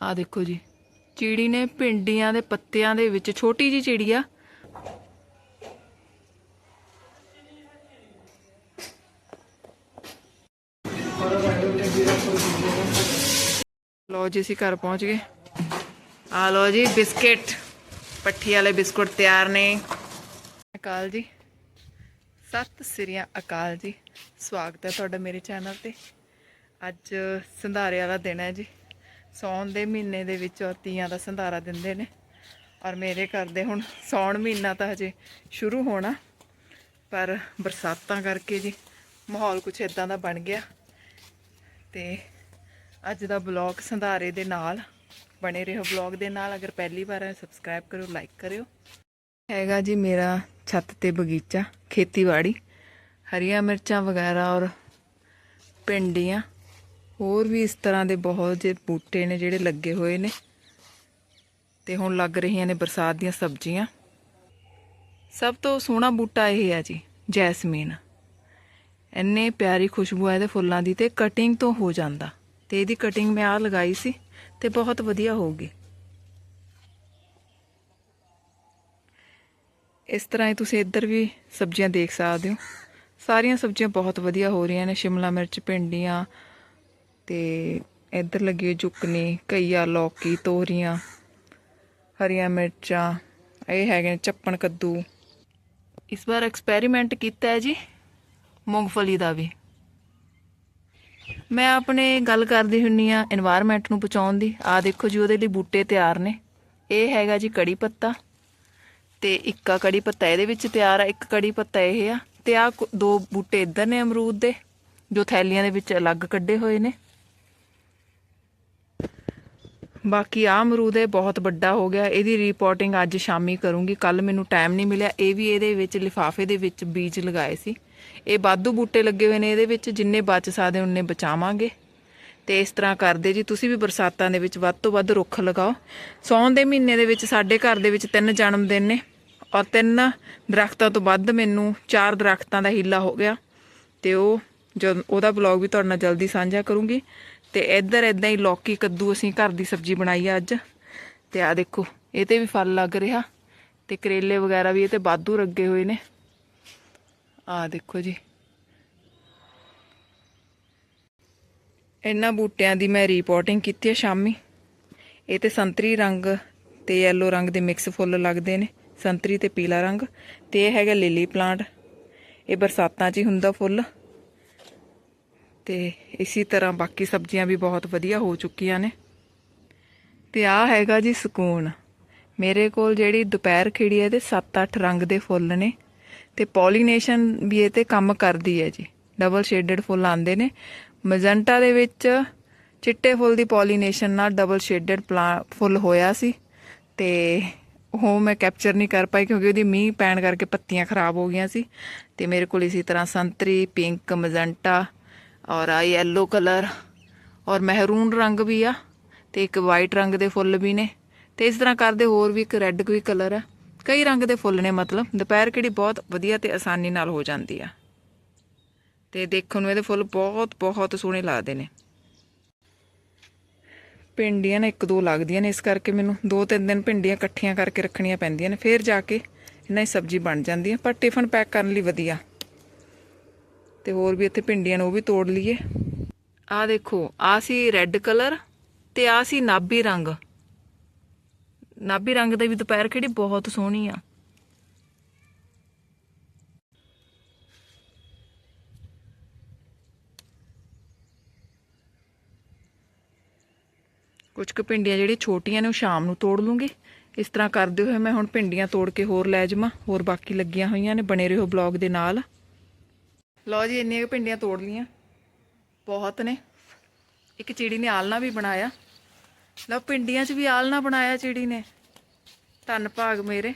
ਆ ਦੇਖੋ ਜੀ। ਚਿੜੀ ਨੇ ਭਿੰਡੀਆਂ ਦੇ ਪੱਤਿਆਂ ਦੇ ਵਿੱਚ ਛੋਟੀ ਜੀ ਚਿੜੀ ਆ। ਲੋ ਜੀ, ਅਸੀਂ ਘਰ ਪਹੁੰਚ ਗਏ। ਆ ਲੋ ਜੀ, ਬਿਸਕਟ। ਪੱਠੀ ਵਾਲੇ ਬਿਸਕੁਟ ਤਿਆਰ ਨੇ। ਅਕਾਲ ਜੀ। ਸਤਿ ਸ੍ਰੀ ਅਕਾਲ ਜੀ। ਸਵਾਗਤ ਹੈ ਤੁਹਾਡਾ ਮੇਰੇ ਚੈਨਲ ਤੇ। ਅੱਜ ਸੰਧਾਰੇ ਵਾਲਾ ਦਿਨ ਹੈ ਜੀ। ਸੌਣ ਦੇ ਮਹੀਨੇ ਦੇ ਵਿੱਚ ਤੀਆਂ ਦਾ ਸੰਧਾਰਾ ਦਿੰਦੇ ਨੇ। ਔਰ ਮੇਰੇ ਘਰ ਦੇ ਹੁਣ ਸੌਣ ਮਹੀਨਾ ਤਾਂ ਹਜੇ ਸ਼ੁਰੂ ਹੋਣਾ, ਪਰ ਬਰਸਾਤਾਂ ਕਰਕੇ ਜੀ ਮਾਹੌਲ ਕੁਛ ਇਦਾਂ ਦਾ ਬਣ ਗਿਆ। ਤੇ ਅੱਜ ਦਾ ਬਲੌਗ ਸੰਧਾਰੇ ਦੇ ਨਾਲ ਬਣੇ ਰਹੋ। ਬਲੌਗ ਦੇ ਨਾਲ ਅਗਰ ਪਹਿਲੀ ਵਾਰ ਹੈ ਸਬਸਕ੍ਰਾਈਬ ਕਰੋ ਲਾਈਕ ਕਰਿਓ। ਹੈਗਾ ਜੀ ਮੇਰਾ ਛੱਤ ਤੇ ਬਗੀਚਾ, ਖੇਤੀਬਾੜੀ। ਹਰੀਆਂ ਮਿਰਚਾਂ ਵਗੈਰਾ ਔਰ ਭਿੰਡੀਆਂ ਹੋਰ ਵੀ ਇਸ ਤਰ੍ਹਾਂ ਦੇ ਬਹੁਤ ਜਿਹੇ ਬੂਟੇ ਨੇ ਜਿਹੜੇ ਲੱਗੇ ਹੋਏ ਨੇ। ਤੇ ਹੁਣ ਲੱਗ ਰਹੀਆਂ ਨੇ ਬਰਸਾਤ ਦੀਆਂ ਸਬਜ਼ੀਆਂ। ਸਭ ਤੋਂ ਸੋਹਣਾ ਬੂਟਾ ਇਹ ਹੈ ਜੀ, ਜੈਸਮੀਨ। ਇੰਨੇ ਪਿਆਰੀ ਖੁਸ਼ਬੂ ਆ ਇਹਦੇ ਫੁੱਲਾਂ ਦੀ ਤੇ ਕਟਿੰਗ ਤੋਂ ਹੋ ਜਾਂਦਾ। ਤੇ ਇਹਦੀ ਕਟਿੰਗ ਮੈਂ ਆ ਲਗਾਈ ਸੀ ਤੇ ਬਹੁਤ ਵਧੀਆ ਹੋਊਗੀ। ਇਸ ਤਰ੍ਹਾਂ ਹੀ ਤੁਸੀਂ ਇੱਧਰ ਵੀ ਸਬਜ਼ੀਆਂ ਦੇਖ ਸਕਦੇ ਹੋ। ਸਾਰੀਆਂ ਸਬਜ਼ੀਆਂ ਬਹੁਤ ਵਧੀਆ ਹੋ ਰਹੀਆਂ ਨੇ, ਸ਼ਿਮਲਾ ਮਿਰਚ, ਭਿੰਡੀਆਂ ਤੇ ਇੱਧਰ ਲੱਗੀ ਹੋਈ ਜੁਕਨੀ ਕਈਆ ਲੌਕੀ, ਤੋਰੀਆਂ, ਹਰੀਆਂ ਮਿਰਚਾਂ, ਇਹ ਹੈਗੇ ਚੱਪਣ ਕੱਦੂ। ਇਸ ਵਾਰ ਐਕਸਪੈਰੀਮੈਂਟ ਕੀਤਾ ਹੈ ਜੀ, ਮੂੰਗਫਲੀ ਦਾ ਵੀ। ਮੈਂ ਆਪਣੇ ਗੱਲ ਕਰਦੀ ਹੁੰਨੀ ਆ এনवायरमेंट ਨੂੰ ਬਚਾਉਣ ਦੀ। ਆ ਦੇਖੋ ਜੀ, ਉਹਦੇ ਲਈ ਬੂਟੇ ਤਿਆਰ ਨੇ। ਇਹ ਹੈਗਾ ਜੀ ਕੜੀ ਪੱਤਾ ਤੇ ਇੱਕਾ ਕੜੀ ਪੱਤਾ, ਇਹਦੇ ਵਿੱਚ ਤਿਆਰ ਆ, ਇੱਕ ਕੜੀ ਪੱਤਾ ਇਹ ਆ। ਤੇ ਆ ਦੋ ਬੂਟੇ ਇਧਰ ਨੇ ਅਮਰੂਦ ਦੇ, ਜੋ ਥੈਲੀਆਂ ਦੇ ਵਿੱਚ ਅਲੱਗ ਕੱਢੇ ਹੋਏ ਨੇ। ਬਾਕੀ ਆ ਅਮਰੂਦ ਇਹ ਬਹੁਤ ਵੱਡਾ ਹੋ ਗਿਆ। ਇਹਦੀ ਰਿਪੋਰਟਿੰਗ ਅੱਜ ਸ਼ਾਮੀ ਕਰੂੰਗੀ। ਕੱਲ ਮੈਨੂੰ ਟਾਈਮ ਨਹੀਂ ਮਿਲਿਆ। ਇਹ ਵੀ ਇਹਦੇ ਵਿੱਚ ਲਿਫਾਫੇ ਦੇ ਵਿੱਚ ਬੀਜ ਲਗਾਏ ਸੀ। ਇਹ ਬਾਦੂ ਬੂਟੇ ਲੱਗੇ ਹੋਏ ਨੇ ਇਹਦੇ ਵਿੱਚ। ਜਿੰਨੇ ਬਚ ਸਕਦੇ ਉਨੇ ਬਚਾਵਾਂਗੇ। ਤੇ ਇਸ ਤਰ੍ਹਾਂ ਕਰਦੇ ਜੀ। ਤੁਸੀਂ ਵੀ ਬਰਸਾਤਾਂ ਦੇ ਵਿੱਚ ਵੱਧ ਤੋਂ ਵੱਧ ਰੁੱਖ ਲਗਾਓ। ਸੌਣ ਦੇ ਮਹੀਨੇ ਦੇ ਵਿੱਚ ਸਾਡੇ ਘਰ ਦੇ ਵਿੱਚ ਤਿੰਨ ਜਨਮ ਦਿਨ ਨੇ। ਔਰ ਤਿੰਨ ਦਰਖਤਾਂ ਤੋਂ ਵੱਧ ਮੈਨੂੰ ਚਾਰ ਦਰਖਤਾਂ ਦਾ ਹੀਲਾ ਹੋ ਗਿਆ। ਤੇ ਉਹ ਜਦ ਉਹਦਾ ਬਲੌਗ ਵੀ ਤੁਹਾਡੇ ਨਾਲ ਜਲਦੀ ਸਾਂਝਾ ਕਰੂੰਗੀ। ਤੇ ਇੱਧਰ ਇਦਾਂ ਹੀ ਲੌਕੀ ਕੱਦੂ ਅਸੀਂ ਘਰ ਦੀ ਸਬਜ਼ੀ ਬਣਾਈ ਆ ਅੱਜ। ਤੇ ਆ ਦੇਖੋ, ਇਹ ਤੇ ਵੀ ਫਲ ਲੱਗ ਰਿਹਾ ਤੇ ਕਰੇਲੇ ਵਗੈਰਾ ਵੀ ਇਹ ਤੇ ਬਾਦੂ ਰੱਗੇ ਹੋਏ ਨੇ। ਆ ਦੇਖੋ ਜੀ। ਇਹਨਾਂ ਬੂਟਿਆਂ ਦੀ ਮੈਂ ਰਿਪੋਰਟਿੰਗ ਕੀਤੀ ਹੈ ਸ਼ਾਮੀ। ਇਹ ਤੇ ਸੰਤਰੀ ਰੰਗ ਤੇ ਯੈਲੋ ਰੰਗ ਦੇ ਮਿਕਸ ਫੁੱਲ ਲੱਗਦੇ ਨੇ, ਸੰਤਰੀ ਤੇ ਪੀਲਾ ਰੰਗ। ਤੇ ਇਹ ਹੈਗਾ ਲਿਲੀ ਪਲਾਂਟ ਇਹ ਬਰਸਾਤਾਂ 'ਚ ਹੀ ਹੁੰਦਾ ਫੁੱਲ। ਤੇ ਇਸੇ ਤਰ੍ਹਾਂ ਬਾਕੀ ਸਬਜ਼ੀਆਂ ਵੀ ਬਹੁਤ ਵਧੀਆ ਹੋ ਚੁੱਕੀਆਂ ਨੇ। ਤੇ ਆ ਹੈਗਾ ਜੀ ਸਕੂਨ। ਮੇਰੇ ਕੋਲ ਜਿਹੜੀ ਦੁਪਹਿਰ ਖਿੜੀ ਹੈ ਇਹਦੇ 7-8 ਰੰਗ ਦੇ ਫੁੱਲ ਨੇ ਤੇ ਪੋਲੀਨੇਸ਼ਨ ਵੀ ਇਹ ਤੇ ਕੰਮ ਕਰਦੀ ਹੈ ਜੀ। ਡਬਲ ਸ਼ੇਡਡ ਫੁੱਲ ਆਉਂਦੇ ਨੇ। ਮਜੰਟਾ ਦੇ ਵਿੱਚ ਚਿੱਟੇ ਫੁੱਲ ਦੀ ਪੋਲੀਨੇਸ਼ਨ ਨਾਲ ਡਬਲ ਸ਼ੇਡਡ ਫੁੱਲ ਹੋਇਆ ਸੀ ਤੇ ਉਹ ਮੈਂ ਕੈਪਚਰ ਨਹੀਂ ਕਰ ਪਾਈ ਕਿਉਂਕਿ ਉਹਦੀ ਮੀਂਹ ਪੈਣ ਕਰਕੇ ਪੱਤੀਆਂ ਖਰਾਬ ਹੋ ਗਈਆਂ ਸੀ। ਤੇ ਮੇਰੇ ਕੋਲ ਇਸੇ ਤਰ੍ਹਾਂ ਸੰਤਰੀ ਪਿੰਕ ਮਜੰਟਾ ਔਰ ਆ ਯੈਲੋ ਕਲਰ ਔਰ ਮਹਿਰੂਨ ਰੰਗ ਵੀ ਆ ਤੇ ਇੱਕ ਵਾਈਟ ਰੰਗ ਦੇ ਫੁੱਲ ਵੀ ਨੇ। ਤੇ ਇਸ ਤਰ੍ਹਾਂ ਕਰਦੇ ਹੋਰ ਵੀ ਇੱਕ ਰੈੱਡ ਵੀ ਕਲਰ ਆ। ਕਈ ਰੰਗ ਦੇ ਫੁੱਲ ਨੇ ਮਤਲਬ, ਦੁਪਹਿਰ ਕਿਹੜੀ ਬਹੁਤ ਵਧੀਆ ਤੇ ਆਸਾਨੀ ਨਾਲ ਹੋ ਜਾਂਦੀ ਆ। ਤੇ ਦੇਖਣ ਨੂੰ ਇਹਦੇ ਫੁੱਲ ਬਹੁਤ ਬਹੁਤ ਸੋਹਣੇ ਲੱਗਦੇ ਨੇ। ਭਿੰਡੀਆਂ ਨੇ ਇੱਕ ਦੋ ਲੱਗਦੀਆਂ ਨੇ, ਇਸ ਕਰਕੇ ਮੈਨੂੰ ਦੋ ਤਿੰਨ ਦਿਨ ਭਿੰਡੀਆਂ ਇਕੱਠੀਆਂ ਕਰਕੇ ਰੱਖਣੀਆਂ ਪੈਂਦੀਆਂ ਨੇ, ਫਿਰ ਜਾ ਕੇ ਇਹਨਾਂ ਦੀ ਸਬਜ਼ੀ ਬਣ ਜਾਂਦੀ ਹੈ ਪਰ ਟਿਫਨ ਪੈਕ ਕਰਨ ਲਈ ਵਧੀਆ। ਤੇ ਹੋਰ ਵੀ ਇੱਥੇ ਭਿੰਡੀਆਂ ਨੇ ਉਹ ਵੀ ਤੋੜ ਲਈਏ। ਆ ਦੇਖੋ ਆ ਸੀ ਰੈੱਡ ਕਲਰ ਤੇ ਆ ਸੀ ਨਾਭੀ ਰੰਗ। ਨਾਭੀ ਰੰਗ ਦਾ ਵੀ ਦੁਪਹਿਰ ਕਿਹੜੀ ਬਹੁਤ ਸੋਹਣੀ ਆ। ਕੁਝ ਕੁ ਭਿੰਡੀਆਂ ਜਿਹੜੀਆਂ ਛੋਟੀਆਂ ਨੇ ਉਹ ਸ਼ਾਮ ਨੂੰ ਤੋੜ ਲੂੰਗੀ। ਇਸ ਤਰ੍ਹਾਂ ਕਰਦੇ ਹੋਏ ਮੈਂ ਹੁਣ ਭਿੰਡੀਆਂ ਤੋੜ ਕੇ ਹੋਰ ਲੈ ਜਾਵਾਂ। ਹੋਰ ਬਾਕੀ ਲੱਗੀਆਂ ਹੋਈਆਂ ਨੇ, ਬਣੇ ਰਹੋ ਬਲੌਗ ਦੇ ਨਾਲ। ਲਓ ਜੀ, ਇੰਨੀਆਂ ਕੁ ਭਿੰਡੀਆਂ ਤੋੜ ਲੀਆਂ ਬਹੁਤ ਨੇ। ਇੱਕ ਚਿੜੀ ਨੇ ਆਲਣਾ ਵੀ ਬਣਾਇਆ। ਲਓ, ਭਿੰਡੀਆਂ 'ਚ ਵੀ ਆਲਣਾ ਬਣਾਇਆ ਚਿੜੀ ਨੇ। ਧੰਨ ਭਾਗ ਮੇਰੇ।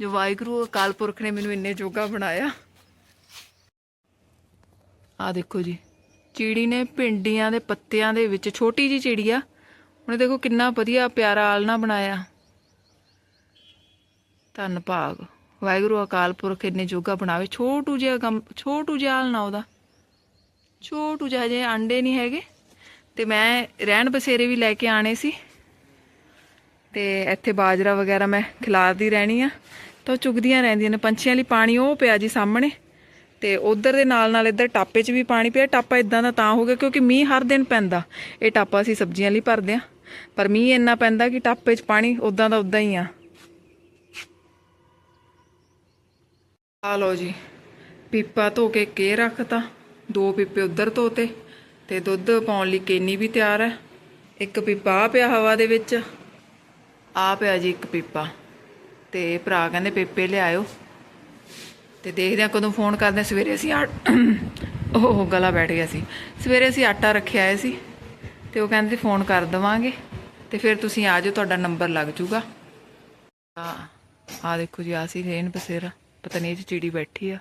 ਜੋ ਵਾਹਿਗੁਰੂ, ਅਕਾਲ ਪੁਰਖ ਨੇ ਮੈਨੂੰ ਇੰਨੇ ਜੋਗਾ ਬਣਾਇਆ। ਆ ਦੇਖੋ ਜੀ, ਚਿੜੀ ਨੇ ਭਿੰਡੀਆਂ ਦੇ ਪੱਤਿਆਂ ਦੇ ਵਿੱਚ, ਛੋਟੀ ਜੀ ਚਿੜੀ ਆ, ਉਹਨੇ ਦੇਖੋ ਕਿੰਨਾ ਵਧੀਆ ਪਿਆਰਾ ਆਲਣਾ ਬਣਾਇਆ। ਧੰਨ ਭਾਗ। ਵਾਹਿਗੁਰੂ ਅਕਾਲ ਪੁਰਖ ਇੰਨੇ ਜੋਗਾ ਬਣਾਵੇ, ਛੋਟੂ ਜਿਹਾ ਗਮ ਛੋਟੂ ਜਿਹਾ ਹਾਲ ਨਾ ਉਹਦਾ। ਛੋਟੂ ਜਿਹਾ ਜੇ ਅੰਡੇ ਨਹੀਂ ਹੈਗੇ। ਤੇ ਮੈਂ ਰਹਿਣ ਬਸੇਰੇ ਵੀ ਲੈ ਕੇ ਆਣੇ ਸੀ। ਤੇ ਇੱਥੇ ਬਾਜਰਾ ਵਗੈਰਾ ਮੈਂ ਖਿਲਾਰਦੀ ਰਹਿਣੀ ਆ। ਤਾਂ ਉਹ ਚੁਗਦੀਆਂ ਰਹਿੰਦੀਆਂ ਨੇ, ਪੰਛੀਆਂ ਲਈ ਪਾਣੀ ਉਹ ਪਿਆ ਜੀ ਸਾਹਮਣੇ। ਤੇ ਉਧਰ ਦੇ ਨਾਲ ਨਾਲ ਇੱਧਰ ਟਾਪੇ 'ਚ ਵੀ ਪਾਣੀ ਪਿਆ। ਟਾਪਾ ਇਦਾਂ ਦਾ ਤਾਂ ਹੋ ਗਿਆ ਕਿਉਂਕਿ ਮੀਂਹ ਹਰ ਦਿਨ ਪੈਂਦਾ। ਇਹ ਟਾਪਾ ਅਸੀਂ ਸਬਜ਼ੀਆਂ ਲਈ ਭਰਦੇ ਆ ਪਰ ਮੀਂਹ ਇੰਨਾ ਪੈਂਦਾ ਕਿ ਟਾਪੇ 'ਚ ਪਾਣੀ ਉਦਾਂ ਦਾ ਉਦਾਂ ਹੀ ਆ। ਆ ਲਓ ਜੀ। ਪੀਪਾ ਧੋ ਕੇ ਕੇ ਰੱਖਤਾ। ਦੋ ਪੀਪੇ ਉਧਰ ਧੋਤੇ ਤੇ ਦੁੱਧ ਪਾਉਣ ਲਈ ਕੇਨੀ ਵੀ ਤਿਆਰ ਹੈ ਇੱਕ ਪੀਪਾ ਆ ਪਿਆ ਹਵਾ ਦੇ ਵਿੱਚ। ਆ ਪਿਆ ਜੀ ਇੱਕ ਪੀਪਾ। ਤੇ ਭਰਾ ਕਹਿੰਦੇ ਪੀਪੇ ਲਿਆਇਓ। ਤੇ ਦੇਖਦੇ ਆ ਕਦੋਂ ਫੋਨ ਕਰਦੇ ਸਵੇਰੇ ਅਸੀਂ ਆ ਉਹ ਗਲਾ ਬੈਠ ਗਿਆ ਸੀ। ਸਵੇਰੇ ਅਸੀਂ ਆਟਾ ਰੱਖਿਆ ਆਏ ਸੀ ਤੇ ਉਹ ਕਹਿੰਦੇ ਫੋਨ ਕਰ ਦਵਾਂਗੇ। ਤੇ ਫਿਰ ਤੁਸੀਂ ਆ ਜਾਓ, ਤੁਹਾਡਾ ਨੰਬਰ ਲੱਗ ਜੂਗਾ। ਆ ਆ ਦੇਖੋ ਜੀ, ਆ ਸੀ ਰੇਨ ਬਸੇਰਾ। ਪਤਾ ਨਹੀਂ ਇਹ 'ਚ ਚਿੜੀ ਬੈਠੀ ਆ।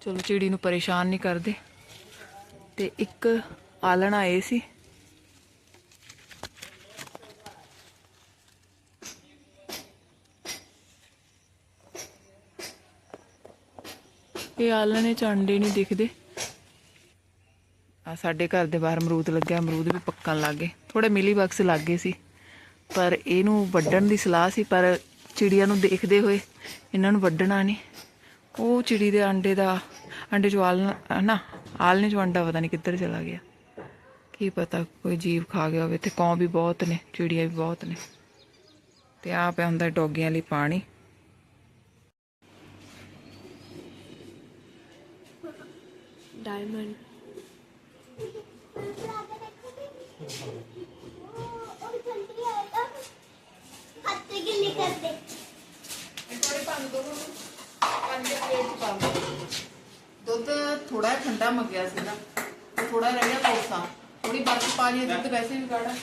ਚਲੋ ਚਿੜੀ ਨੂੰ ਪਰੇਸ਼ਾਨ ਨਹੀਂ ਕਰਦੇ। ਤੇ ਇੱਕ ਆਲਣ ਆਏ ਸੀ। ਇਹ ਆਲਣੇ ਚ ਅੰਡੇ ਨਹੀਂ ਦਿਖਦੇ। ਆ ਸਾਡੇ ਘਰ ਦੇ ਬਾਹਰ ਅਮਰੂਦ ਲੱਗਿਆ, ਅਮਰੂਦ ਵੀ ਪੱਕਣ ਲੱਗੇ ਥੋੜੇ ਮਿਲੀ ਬਕਸ ਲੱਗੇ ਸੀ, ਪਰ ਇਹਨੂੰ ਵੱਢਣ ਦੀ ਸਲਾਹ ਸੀ, ਪਰ ਚਿੜੀਆਂ ਨੂੰ ਦੇਖਦੇ ਹੋਏ ਇਹਨਾਂ ਨੂੰ ਵੱਢਣਾ ਨਹੀਂ। ਉਹ ਚਿੜੀ ਦੇ ਅੰਡੇ ਦਾ ਅੰਡੇ ਚੋਂ ਆਲ ਨਾ ਆਲਨੇ ਚੋਂ ਅੰਡਾ ਪਤਾ ਨਹੀਂ ਕਿੱਧਰ ਚਲਾ ਗਿਆ। ਕੀ ਪਤਾ ਕੋਈ ਜੀਵ ਖਾ ਗਿਆ ਹੋਵੇ ਤੇ ਕੌਂ ਵੀ ਬਹੁਤ ਨੇ, ਚਿੜੀਆਂ ਵੀ ਬਹੁਤ ਨੇ। ਤੇ ਆ ਪਿਆ ਹੁੰਦਾ ਡੋਗੀਆਂ ਲਈ ਪਾਣੀ। ਡਾਇਮੰਡ ਦੁੱਧ ਥੋੜਾ ਜਿਹਾ ਠੰਡਾ ਮੰਗਿਆ ਸੀ ਨਾ ਤੇ ਥੋੜਾ ਰਹਿ ਗਿਆ ਕੋਸਾ ਥੋੜੀ ਬਰਫ਼ ਪਾ ਲਈ ਦੁੱਧ ਵੈਸੇ ਵੀ ਗਾੜਾ।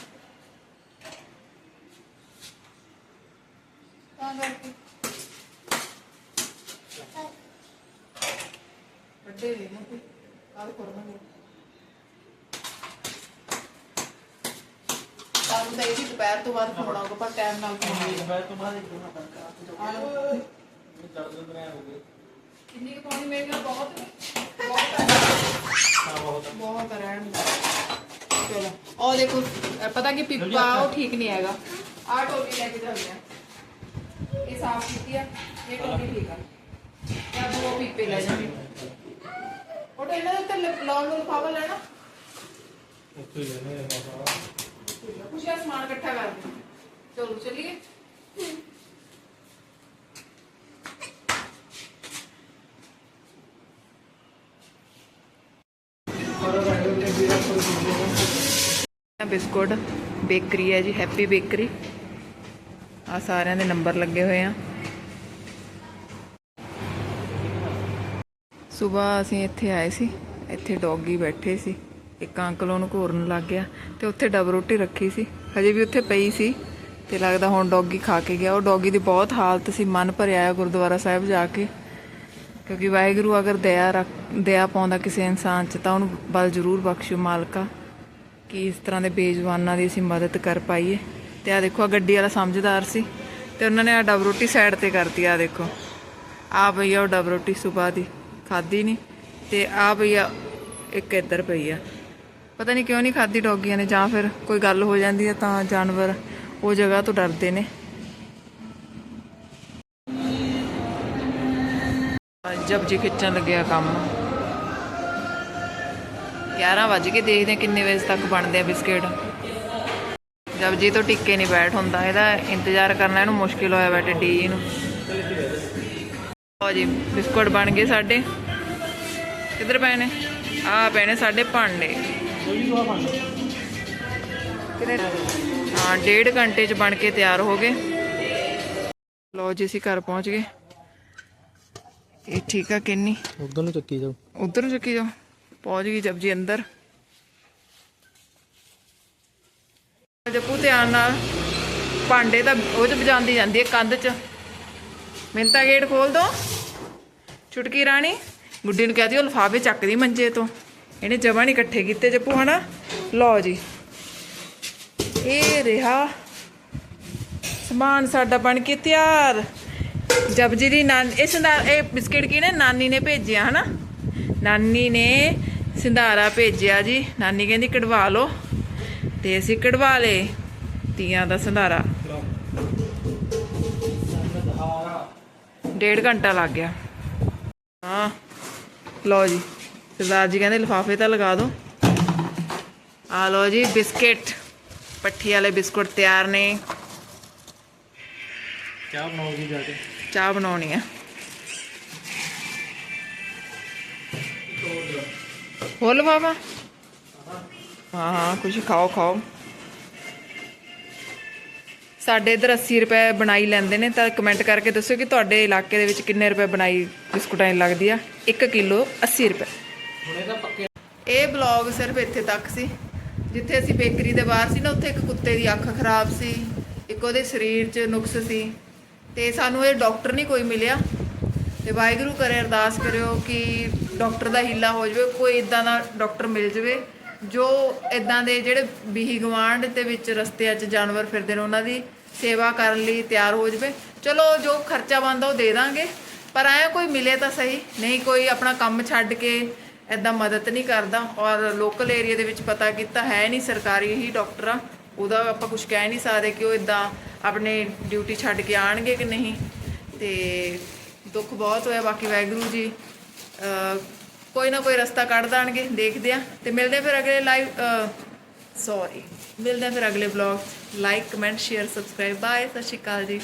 ਤਾਂ ਕਰਕੇ। ਵੱਡੇ ਨੇ ਨਾ ਕੋਈ ਕਾਲ ਕਰਨਾ ਨਹੀਂ ਸਾਨੂੰ ਤਾਂ ਇਹ ਵੀ ਦੁਪਹਿਰ ਤੋਂ ਬਾਅਦ ਖਾਣਾ ਹੋਊਗਾ ਪਰ ਟਾਈਮ ਨਾਲ ਖਾਣਾ ਹੋਊਗਾ ਕਿੰਨੀ ਕੁ ਪਾਣੀ ਮੇਰੇ ਨਾਲ ਬਹੁਤ ਨੇ ਬਹੁਤ ਹੈ ਬਹੁਤ ਹੈ ਰਹਿਣ ਦਿਓ। ਚਲੋ ਉਹ ਦੇਖੋ ਅਹ ਪਤਾ ਕਿ ਪਿੱਪਾ ਉਹ ਠੀਕ ਨਹੀਂ ਹੈਗਾ। ਆਹ ਟੋਪੀ ਲੈ ਕੇ ਚੱਲਦੇ ਆ। ਇਹ ਸਾਫ਼ ਕੀਤੀ ਆ ਇਹ ਟੋਪੀ ਠੀਕ ਆ। ਜਾਂ ਦੋ ਪੀਪੇ ਲੈ ਜਾਣੀ। ਉਹ ਤਾਂ ਇਹਨਾਂ ਦੇ ਉੱਤੇ ਲ- ਲਾਉਣ ਨੂੰ ਲਿਫਾਫਾ ਲੈਣਾ ਕੁਛ ਆ ਸਮਾਨ ਇਕੱਠਾ ਕਰ ਚਲੋ, ਚਲੀਏ। ਬਿਸਕੁਟ, ਬੇਕਰੀ ਹੈ ਜੀ, ਹੈਪੀ ਬੇਕਰੀ। ਆ ਸਾਰਿਆਂ ਦੇ ਨੰਬਰ ਲੱਗੇ ਹੋਏ ਆ। ਸਵੇਰ ਅਸੀਂ ਇੱਥੇ ਆਏ ਸੀ, ਇੱਥੇ ਡੌਗੀ ਬੈਠੇ ਸੀ। ਇੱਕ ਅੰਕਲ ਉਹਨੂੰ ਘੋਰਨ ਲੱਗ ਗਿਆ ਤੇ ਉੱਥੇ ਡਬ ਰੋਟੀ ਰੱਖੀ ਸੀ। ਹਜੇ ਵੀ ਉੱਥੇ ਪਈ ਸੀ ਤੇ ਲੱਗਦਾ ਹੁਣ ਡੌਗੀ ਖਾ ਕੇ ਗਿਆ। ਉਹ ਡੌਗੀ ਦੀ ਬਹੁਤ ਹਾਲਤ ਸੀ, ਮਨ ਭਰਿਆ ਆ ਗੁਰਦੁਆਰਾ ਸਾਹਿਬ ਜਾ ਕੇ। ਕਿਉਂਕਿ ਵਾਹਿਗੁਰੂ ਅਗਰ ਦਇਆ ਰੱਖ, ਦਇਆ ਪਾਉਂਦਾ ਕਿਸੇ ਇਨਸਾਨ 'ਚ ਤਾਂ ਉਹਨੂੰ ਬਲ ਜ਼ਰੂਰ ਬਖਸ਼ੂ ਮਾਲਕਾ। ਕਿ ਇਸ ਤਰ੍ਹਾਂ ਦੇ ਬੇਜਵਾਨਾਂ ਦੀ ਅਸੀਂ ਮਦਦ ਕਰ ਪਾਈਏ। ਤੇ ਆ ਦੇਖੋ ਆ ਗੱਡੀ ਵਾਲਾ ਸਮਝਦਾਰ ਸੀ ਤੇ ਉਹਨਾਂ ਨੇ ਆ ਡਬ ਰੋਟੀ ਸਾਈਡ ਤੇ ਕਰਤੀ। ਆ ਦੇਖੋ ਆ ਭਈਆ ਉਹ ਡਬ ਰੋਟੀ ਸਵੇਰ ਦੀ ਖਾਦੀ ਨਹੀਂ ਤੇ ਆ ਭਈਆ ਇੱਕ ਇੱਧਰ ਪਈ ਆ। ਪਤਾ ਨਹੀਂ ਕਿਉਂ ਨਹੀਂ ਖਾਦੀ ਡੌਗੀਆਂ ਨੇ, ਜਾਂ ਫਿਰ ਕੋਈ ਗੱਲ ਹੋ ਜਾਂਦੀ ਹੈ ਤਾਂ ਜਾਨਵਰ ਉਹ ਜਗ੍ਹਾ ਤੋਂ ਡਰਦੇ ਨੇ। ਜਬ ਜੀ ਖਿੱਚਣ ਲੱਗਿਆ ਕੰਮ। 11 ਵਜ ਕੇ ਦੇਖਦੇ ਕਿੰਨੇ ਵਜੇ ਤੱਕ ਬਣਦੇ ਆ ਬਿਸਕਟ। ਜਬ ਜੀ ਤੋਂ ਟਿੱਕੇ ਨਹੀਂ ਬੈਠ ਹੁੰਦਾ, ਇਹਦਾ ਇੰਤਜ਼ਾਰ ਕਰਨਾ ਇਹਨੂੰ ਮੁਸ਼ਕਿਲ ਹੋਇਆ ਬੈਠੇ ਡੀ ਨੂੰ। ਲਓ ਜੀ, ਬਿਸਕੁਟ ਬਣ ਗਏ ਸਾਡੇ। ਕਿੱਧਰ ਪਏ ਨੇ? ਆ ਪਏ ਨੇ ਸਾਡੇ ਭਾਂਡੇ। ਹਾਂ ਡੇਢ ਘੰਟੇ ਚ ਬਣ ਕੇ ਤਿਆਰ ਹੋ ਗਏ। ਲਓ ਜੀ ਅਸੀਂ ਘਰ ਪਹੁੰਚ ਗਏ। ਇਹ ਠੀਕ ਆ ਕਿੰਨੀ? ਉਧਰ ਨੂੰ ਚੱਕੀ ਜਾਓ। ਉਧਰ ਨੂੰ ਚੱਕੀ ਜਾਓ। ਪਹੁੰਚ ਗਈ ਜਪਜੀ ਅੰਦਰ। ਜੱਪੂ ਧਿਆਨ ਨਾਲ। ਭਾਂਡੇ ਤਾਂ ਉਹ ਚ ਵਜਾਉਂਦੀ ਜਾਂਦੀ ਹੈ ਕੰਧ ਚ। ਮਿੰਤਾ ਗੇਟ ਖੋਲ ਦੋ। ਛੁਟਕੀ ਰਾਣੀ। ਗੁੱਡੀ ਨੂੰ ਕਹਦੀ ਉਹ ਲਫਾਫੇ ਚੱਕਦੀ ਮੰਜੇ ਤੋਂ। ਇਹਨੇ ਜਮਾ ਨਹੀਂ ਇਕੱਠੇ ਕੀਤੇ ਜੱਪੂ, ਹਨਾ? ਲਓ ਜੀ। ਇਹ ਰਿਹਾ ਸਮਾਨ ਸਾਡਾ ਬਣ ਕੇ ਤਿਆਰ। ਜਪਜੀ ਦੀ ਨਾਨ, ਇਹ ਸੰਧਾਰ ਇਹ ਬਿਸਕਿਟ ਕੀ ਨੇ? ਨਾਨੀ ਨੇ ਭੇਜਿਆ, ਹਨਾ? ਨਾਨੀ ਨੇ ਸਿੰਧਾਰਾ ਭੇਜਿਆ ਜੀ। ਨਾਨੀ ਕਹਿੰਦੀ ਕਢਵਾ ਲਓ। ਤੇ ਅਸੀਂ ਕਢਵਾ ਲਏ ਤੀਆਂ ਦਾ ਸੰਧਾਰਾ। ਡੇਢ ਘੰਟਾ ਲੱਗ ਗਿਆ। ਹਾਂ। ਲਓ ਜੀ। ਸਰਦਾਰ ਜੀ ਕਹਿੰਦੇ ਲਿਫਾਫੇ ਤਾਂ ਲਗਾ ਦਿਓ ਆ ਲਓ ਜੀ ਬਿਸਕਿਟ ਪੱਠੀ ਵਾਲੇ ਬਿਸਕੁਟ ਤਿਆਰ ਨੇ। ਚਾਹ ਬਣਾਉਗੀ ਜਾ ਕੇ। ਚਾਹ ਬਣਾਉਣੀ ਆ। ਹੋਰ ਲਫਾਫਾ? ਹਾਂ ਹਾਂ ਕੁਝ ਖਾਓ ਖਾਓ। ਸਾਡੇ ਇਧਰ 80 ਰੁਪਏ ਬਣਾਈ ਲੈਂਦੇ ਨੇ ਤਾਂ ਕਮੈਂਟ ਕਰਕੇ ਦੱਸੋ ਕਿ ਤੁਹਾਡੇ ਇਲਾਕੇ ਦੇ ਵਿੱਚ ਕਿੰਨੇ ਰੁਪਏ ਬਣਾਈ ਬਿਸਕੁਟਾਂ ਦੀ ਲੱਗਦੀ ਆ? 1 ਕਿਲੋ 80 ਰੁਪਏ। ਹੁਣ ਇਹ ਪੱਕੇ ਇਹ ਬਲੌਗ ਸਿਰਫ ਇੱਥੇ ਤੱਕ ਸੀ। ਜਿੱਥੇ ਅਸੀਂ ਬੇਕਰੀ ਦੇ ਬਾਹਰ ਸੀ ਨਾ, ਉੱਥੇ ਇੱਕ ਕੁੱਤੇ ਦੀ ਅੱਖ ਖਰਾਬ ਸੀ, ਇੱਕ ਉਹਦੇ ਸਰੀਰ 'ਚ ਨੁਕਸ ਸੀ। ਤੇ ਸਾਨੂੰ ਇਹ ਡਾਕਟਰ ਨਹੀਂ ਕੋਈ ਮਿਲਿਆ। ਤੇ ਵਾਹਿਗੁਰੂ ਕਰੇ ਅਰਦਾਸ ਕਰਿਓ ਕਿ ਡਾਕਟਰ ਦਾ ਹੀਲਾ ਹੋ ਜਾਵੇ, ਕੋਈ ਇਦਾਂ ਦਾ ਡਾਕਟਰ ਮਿਲ ਜਾਵੇ, ਜੋ ਇਦਾਂ ਦੇ ਜਿਹੜੇ ਬੀਹੀ ਗਵਾਂਢ ਦੇ ਵਿੱਚ ਰਸਤਿਆਂ 'ਚ ਜਾਨਵਰ ਫਿਰਦੇ ਨੇ, ਉਹਨਾਂ ਦੀ ਸੇਵਾ ਕਰਨ ਲਈ ਤਿਆਰ ਹੋ ਜਾਵੇ। ਚਲੋ, ਜੋ ਖਰਚਾ ਬਣਦਾ ਉਹ ਦੇ ਦਾਂਗੇ। ਪਰ ਐ ਕੋਈ ਮਿਲੇ ਤਾਂ ਸਹੀ, ਨਹੀਂ ਕੋਈ ਆਪਣਾ ਕੰਮ ਛੱਡ ਕੇ ਐਦਾਂ ਮਦਦ ਨਹੀਂ ਕਰਦਾ ਔਰ ਲੋਕਲ ਏਰੀਆ ਦੇ ਵਿੱਚ ਪਤਾ ਕੀਤਾ ਹੈ ਨਹੀਂ ਸਰਕਾਰੀ ਹੀ ਡਾਕਟਰ ਆ ਉਹਦਾ ਆਪਾਂ ਕੁਝ ਕਹਿ ਨਹੀਂ ਸਕਦੇ ਕਿ ਉਹ ਇਦਾਂ ਆਪਣੇ ਡਿਊਟੀ ਛੱਡ ਕੇ ਆਣਗੇ ਕਿ ਨਹੀਂ। ਤੇ ਦੁੱਖ ਬਹੁਤ ਹੋਇਆ, ਬਾਕੀ ਵਾਹਿਗੁਰੂ ਜੀ ਕੋਈ ਨਾ ਕੋਈ ਰਸਤਾ ਕੱਢ ਦੇਣਗੇ, ਦੇਖਦੇ ਆ ਤੇ ਮਿਲਦੇ ਫਿਰ ਅਗਲੇ ਲਾਈਵ ਸੌਰੀ ਮਿਲਦੇ ਆ ਫਿਰ ਅਗਲੇ blog like comment share subscribe bye ਸਤਿ ਸ਼੍ਰੀ ਅਕਾਲ ਜੀ।